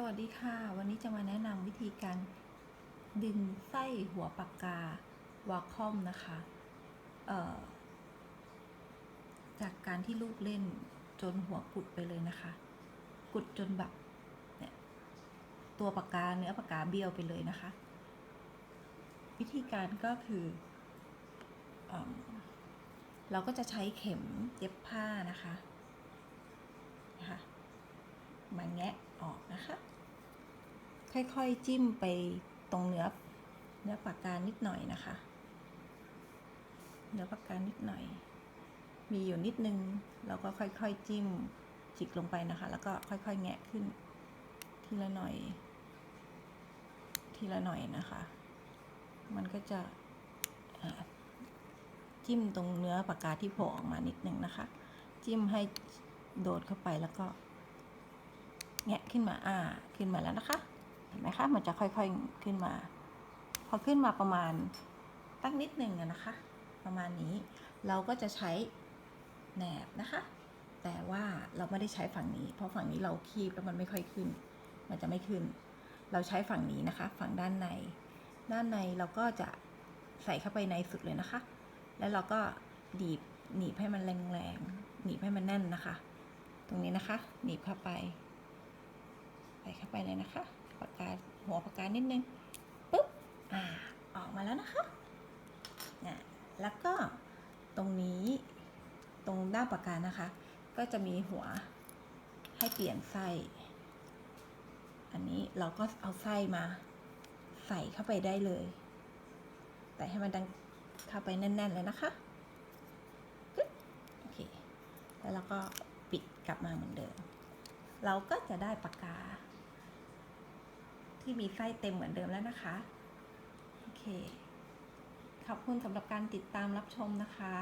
สวัสดีค่ะ วันนี้จะมาแนะนำวิธีการดึงไส้หัวปากกาวาคอมนะคะจากการที่ลูกเล่นจนหัวกุดไปเลยนะคะ กุดจนแบบเนี่ยตัวปากกาเนื้อปากกาเบี้ยวไปเลยนะคะ วิธีการก็คือเอเราก็จะใช้เข็มเย็บผ้านะคะนะคะมาแงะออกนะคะ ค่อยๆ จิ้มไปตรงเนื้อเนื้อปากกานิดหน่อยนะคะ เนื้อปากกานิดหน่อย มีอยู่นิดนึงเราก็ค่อยๆ จิ้มจิกลงไปนะคะ แล้วก็ค่อยๆ แงะขึ้น ทีละหน่อย ทีละหน่อยนะคะ มันก็จะจิ้มตรงเนื้อปากกาที่โผล่ออกมานิดนึงนะคะ จิ้มให้โดดเข้าไปแล้วก็แงะขึ้นมาอ่าขึ้นมาแล้วนะคะ เห็นไหมคะ มันจะค่อยๆขึ้นมา พอขึ้นมาประมาณตั้งนิดหนึ่งนะคะ ประมาณนี้ เราก็จะใช้แหนบนะคะ แต่ว่าเราไม่ได้ใช้ฝั่งนี้ เพราะฝั่งนี้เราคีบแล้วมันไม่ค่อยขึ้น มันจะไม่ขึ้น เราใช้ฝั่งนี้นะคะ ฝั่งด้านใน ด้านในเราก็จะใส่เข้าไปในสุดเลยนะคะ แล้วเราก็ดีบหนีบให้มันแรงๆ หนีบให้มันแน่นนะคะ ตรงนี้นะคะ หนีบเข้าไป ใส่เข้าไปเลยนะคะ ปากกาหัวปากกานิดนึงปุ๊บอ่าออกมาแล้วนะคะนะแล้วก็ตรงนี้ตรงด้านปากกานะคะ ก็จะมีหัวให้เปลี่ยนไส้ อันนี้เราก็เอาไส้มาใส่เข้าไปได้เลย แต่ให้มันดังเข้าไปแน่น ๆ เลยนะคะโอเค แล้วเราก็ปิดกลับมาเหมือนเดิม เราก็จะได้ปากกา ที่มีไส้เต็มเหมือนเดิมแล้วนะคะ โอเค ขอบคุณสำหรับการติดตามรับชมนะคะ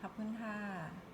ขอบคุณค่ะ